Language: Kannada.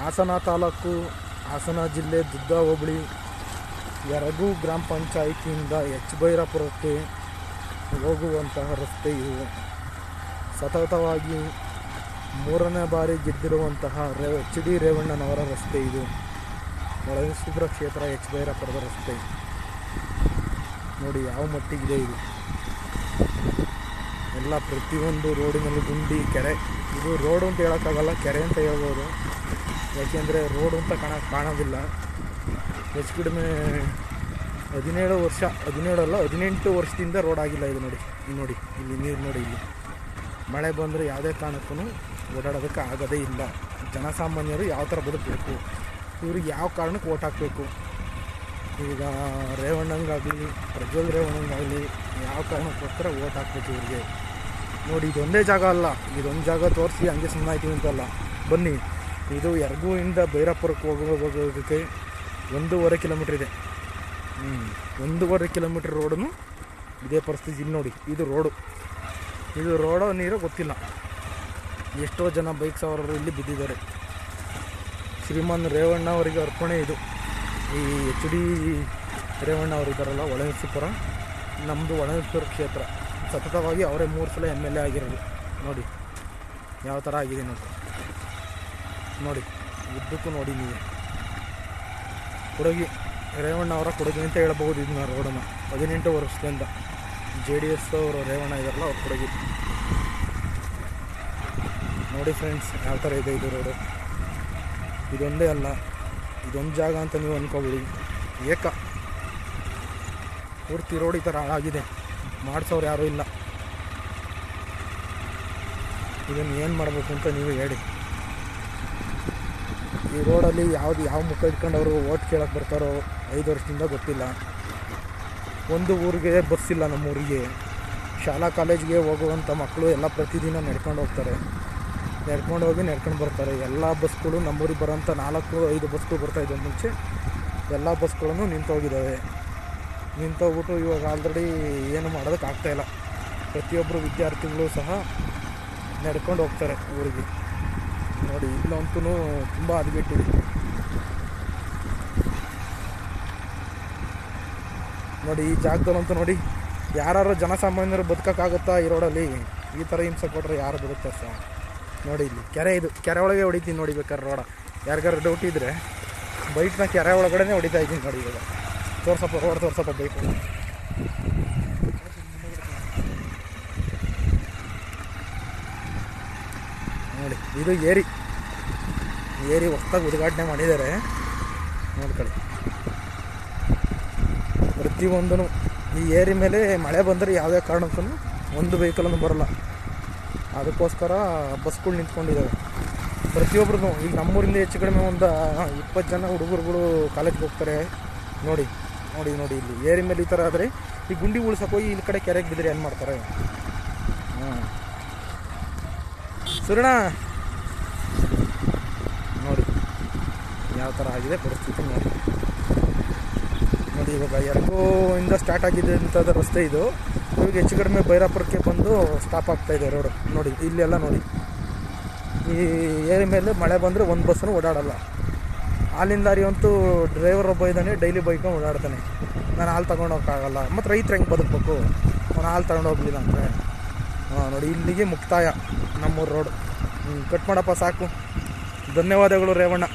ಹಾಸನ ತಾಲೂಕು, ಹಾಸನ ಜಿಲ್ಲೆ ದುದ್ದ ಹೋಬಳಿ, ಯರಗು ಗ್ರಾಮ ಪಂಚಾಯಿತಿಯಿಂದ ಎಚ್ ಭೈರಪುರಕ್ಕೆ ಹೋಗುವಂತಹ ರಸ್ತೆ ಇವು. ಸತತವಾಗಿ ಮೂರನೇ ಬಾರಿ ಗೆದ್ದಿರುವಂತಹ ರೇ, ಎಚ್ ಡಿ ರೇವಣ್ಣನವರ ರಸ್ತೆ ಇದು. ಒಳಸಿದ್ರ ಕ್ಷೇತ್ರ, ಎಚ್ ಭೈರಪುರದ ರಸ್ತೆ. ನೋಡಿ ಯಾವ ಮಟ್ಟಿಗಿದೆ ಇದು. ಎಲ್ಲ ಪ್ರತಿಯೊಂದು ರೋಡಿನಲ್ಲಿ ಗುಂಡಿ, ಕೆರೆ. ಇದು ರೋಡು ಅಂತ ಹೇಳೋಕ್ಕಾಗಲ್ಲ, ಕೆರೆ ಅಂತ ಹೇಳ್ಬೋದು. ಯಾಕೆಂದರೆ ರೋಡ್ ಅಂತ ಕಾಣ ಕಾಣೋದಿಲ್ಲ. ಹೆಚ್ಚು ಕಡಿಮೆ ಹದಿನೇಳು ವರ್ಷ, ಹದಿನೇಳು ಅಲ್ಲ, ಹದಿನೆಂಟು ವರ್ಷದಿಂದ ರೋಡ್ ಆಗಿಲ್ಲ ಇದು ನೋಡಿ ಇಲ್ಲಿ ನೋಡಿ, ಇಲ್ಲಿ ನೀರು ನೋಡಿ ಇಲ್ಲಿ. ಮಳೆ ಬಂದರೆ ಯಾವುದೇ ಕಾರಣಕ್ಕೂ ಓಡಾಡೋದಕ್ಕೆ ಆಗೋದೇ ಇಲ್ಲ. ಜನಸಾಮಾನ್ಯರು ಯಾವ ಥರ ಬದುಕಬೇಕು? ಇವ್ರಿಗೆ ಯಾವ ಕಾರಣಕ್ಕೆ ಓಟ್ ಹಾಕಬೇಕು? ಈಗ ರೇವಣ್ಣಂಗಾಗಲಿ, ಪ್ರಜ್ವಲ್ ರೇವಣ್ಣಂಗಾಗಲಿ ಯಾವ ಕಾರಣಕ್ಕೋಸ್ಕರ ಓಟ್ ಹಾಕಬೇಕು ಇವ್ರಿಗೆ? ನೋಡಿ, ಇದೊಂದೇ ಜಾಗ ಅಲ್ಲ, ಇದೊಂದು ಜಾಗ ತೋರಿಸಿ ಹಂಗೆ ಸುಮ್ಮನೆ ಆಯ್ತೀವಿ ಅಂತಲ್ಲ. ಬನ್ನಿ. ಇದು ಯರಗುವಿಂದ ಭೈರಾಪುರಕ್ಕೆ ಹೋಗೋದಕ್ಕೆ ಒಂದೂವರೆ ಕಿಲೋಮೀಟ್ರ್ ಇದೆ. ಹ್ಞೂ ಒಂದೂವರೆ ಕಿಲೋಮೀಟ್ರ್ ರೋಡನ್ನು ಇದೇ ಪರಿಸ್ಥಿತಿ ಇಲ್ಲಿ ನೋಡಿ, ಇದು ರೋಡು. ಇದು ರೋಡೋ ನೀರು ಗೊತ್ತಿಲ್ಲ. ಎಷ್ಟೋ ಜನ ಬೈಕ್ ಸವಾರರು ಇಲ್ಲಿ ಬಿದ್ದಿದ್ದಾರೆ. ಶ್ರೀಮಾನ್ ರೇವಣ್ಣ ಅವರಿಗೆ ಅರ್ಪಣೆ ಇದು. ಈ ಎಚ್ ಡಿ ರೇವಣ್ಣ ಅವರು ಇದ್ದಾರಲ್ಲ, ಒಳನರಸೀಪುರ. ನಮ್ಮದು ಒಳನರಸೀಪುರ ಕ್ಷೇತ್ರ. ಸತತವಾಗಿ ಅವರೇ ಮೂರು ಸಲ ಎಂ ಎಲ್ ಎ ಆಗಿರೋದು. ನೋಡಿ, ಯಾವ ಥರ ಆಗಿದೆ ನೋಡಿ ನೋಡಿ, ಉದ್ದಕ್ಕೂ ನೋಡಿ ನೀವು. ಕೊಡಗಿ, ರೇವಣ್ಣ ಅವರ ಕೊಡಗಿ ಅಂತ ಹೇಳ್ಬೋದು ಇದನ್ನ ರೋಡನ್ನು. ಹದಿನೆಂಟು ವರ್ಷದಿಂದ ಜೆ ಡಿ ಎಸ್ ಅವರು, ರೇವಣ್ಣ ಇದಾರಲ್ಲ ಅವ್ರ ಕೊಡುಗೆ. ನೋಡಿ ಫ್ರೆಂಡ್ಸ್ ಯಾವ ಥರ ಇದೆ ಇದು ರೋಡು. ಇದೊಂದೇ ಅಲ್ಲ, ಇದೊಂದು ಜಾಗ ಅಂತ ನೀವು ಅಂದ್ಕೋಬಿಡಿ ಏಕ. ಪೂರ್ತಿ ರೋಡ್ ಈ ಥರ ಆಗಿದೆ. ಮಾಡಿಸೋರು ಯಾರೂ ಇಲ್ಲ. ಇದನ್ನು ಏನು ಮಾಡಬೇಕು ಅಂತ ನೀವು ಹೇಳಿ. ಈ ರೋಡಲ್ಲಿ ಯಾವ್ದು ಯಾವ ಮುಖ ಇಟ್ಕೊಂಡು ಅವರು ಓಟ್ ಕೇಳಕ್ಕೆ ಬರ್ತಾರೋ ಐದು ವರ್ಷದಿಂದ ಗೊತ್ತಿಲ್ಲ. ಒಂದು ಊರಿಗೆ ಬಸ್ ಇಲ್ಲ ನಮ್ಮ ಊರಿಗೆ ಶಾಲಾ ಕಾಲೇಜ್ಗೆ ಹೋಗುವಂಥ ಮಕ್ಕಳು ಎಲ್ಲ ಪ್ರತಿದಿನ ನಡ್ಕೊಂಡು ಹೋಗ್ತಾರೆ. ನಡ್ಕೊಂಡು ಹೋಗಿ ನಡ್ಕೊಂಡು ಬರ್ತಾರೆ. ಎಲ್ಲ ಬಸ್ಗಳು ನಮ್ಮೂರಿಗೆ ಬರೋಂಥ ನಾಲ್ಕು, ಐದು ಬಸ್ಗಳು ಬರ್ತಾ ಇದ್ದವು ಮುಂಚೆ. ಎಲ್ಲ ಬಸ್ಗಳನ್ನು ನಿಂತೋಗಿದ್ದಾವೆ ನಿಂತೋಗ್ಬಿಟ್ಟು ಇವಾಗ ಆಲ್ರೆಡಿ ಏನು ಮಾಡೋದಕ್ಕೆ ಆಗ್ತಾಯಿಲ್ಲ ಪ್ರತಿಯೊಬ್ಬರು ವಿದ್ಯಾರ್ಥಿಗಳು ಸಹ ನಡ್ಕೊಂಡು ಹೋಗ್ತಾರೆ ಊರಿಗೆ. ನೋಡಿ, ಇಲ್ಲಂತೂ ತುಂಬ ಹದಗೆಟ್ಟಿದೆ ನೋಡಿ, ಈ ಜಾಗದಲ್ಲಂತೂ ನೋಡಿ ಯಾರು ಜನಸಾಮಾನ್ಯರು ಬದುಕೋಕ್ಕಾಗುತ್ತಾ ಈ ರೋಡಲ್ಲಿ? ಈ ಥರ ಹಿಂಸೆ ಕೊಟ್ಟರೆ ಯಾರು ಬದುಕ್ತಾರೆ ಸರ್? ನೋಡಿ ಇಲ್ಲಿ, ಕೆರೆ ಇದು, ಕೆರೆ ಒಳಗೆ ಹೊಡಿತೀನಿ ನೋಡಿ ಬೇಕಾದ್ರೆ ರೋಡ. ಯಾರಿಗಾರು ಡೌಟ್ ಇದ್ದರೆ ಬೈಕ್ನ ಕೆರೆ ಒಳಗಡೆ ಹೊಡಿತಾ ಇದ್ದೀನಿ ನೋಡಿ ಇವಾಗ. ತೋರ್ಸಪ್ಪ, ರೋಡ್ ತೋರ್ಸಪ್ಪ ಬೈಕ್ ನೋಡಿ, ಇದು ಏರಿ. ಏರಿ ಹೊಸ್ದಾಗಿ ಉದ್ಘಾಟನೆ ಮಾಡಿದ್ದಾರೆ. ನೋಡ್ಕೊಳ್ಳಿ ಪ್ರತಿಯೊಂದೂ ಈ ಏರಿ ಮೇಲೆ ಮಳೆ ಬಂದರೆ ಯಾವುದೇ ಕಾರಣಕ್ಕೂ ಒಂದು ವೆಹಿಕಲನ್ನು ಬರಲ್ಲ. ಅದಕ್ಕೋಸ್ಕರ ಬಸ್ಗಳು ನಿಂತ್ಕೊಂಡಿದ್ದಾವೆ ಪ್ರತಿಯೊಬ್ಬರು ಈಗ ನಮ್ಮೂರಿಂದ ಹೆಚ್ಚು ಕಡಿಮೆ ಒಂದು ಇಪ್ಪತ್ತು ಜನ ಹುಡುಗರುಗಳು ಕಾಲೇಜ್ಗೆ ಹೋಗ್ತಾರೆ. ನೋಡಿ ನೋಡಿ ನೋಡಿ ಇಲ್ಲಿ. ಏರಿ ಮೇಲೆ ಈ ಥರ ಆದರೆ ಈ ಗುಂಡಿ ಉಳ್ಸೋಕೆ ಹೋಗಿ ಇಲ್ಲಿ ಕಡೆ ಕೆರೆಗೆ ಬಿದ್ದರೆ ಏನು ಮಾಡ್ತಾರೆ ಹಾಂ ಸುರಣ. ನೋಡಿ, ಯಾವ ಥರ ಆಗಿದೆ ಪರಿಸ್ಥಿತಿ ನೋಡಿ. ನೋಡಿ, ಇವಾಗ ಇಂದ ಸ್ಟಾರ್ಟ್ ಆಗಿದೆ ಅಂತದ ರಸ್ತೆ ಇದು. ಇವಾಗ ಹೆಚ್ಚು ಕಡಿಮೆ ಭೈರಾಪುರಕ್ಕೆ ಬಂದು ಸ್ಟಾಪ್ ಆಗ್ತಾ ಇದೆ ರೋಡು ನೋಡಿ, ಇಲ್ಲೆಲ್ಲ ನೋಡಿ. ಈ ಏರಿ ಮೇಲೆ ಮಳೆ ಬಂದರೆ ಒಂದು ಬಸ್ಸನ್ನು ಓಡಾಡಲ್ಲ. ಹಾಲಿನ ದಾರಿ ಡ್ರೈವರ್ ಒಬ್ಬ ಇದ್ದಾನೆ ಡೈಲಿ ಬೈಕೊಂಡು ಓಡಾಡ್ತಾನೆ. ನಾನು ಹಾಲು ತಗೊಂಡೋಗೋಕ್ಕಾಗಲ್ಲ ಮತ್ತು ರೈತರು ಹೆಂಗೆ ಬದುಕಬೇಕು? ನಾನು ಹಾಲು ತಗೊಂಡೋಗ್ಲಿಲ್ಲ ಅಂದರೆ. ಹಾಂ ನೋಡಿ ಇಲ್ಲಿಗೆ ಮುಕ್ತಾಯ ನಮ್ಮೂರು ರೋಡು ಕಟ್ ಮಾಡಪ್ಪ ಸಾಕು. ಧನ್ಯವಾದಗಳು ರೇವಣ್ಣ.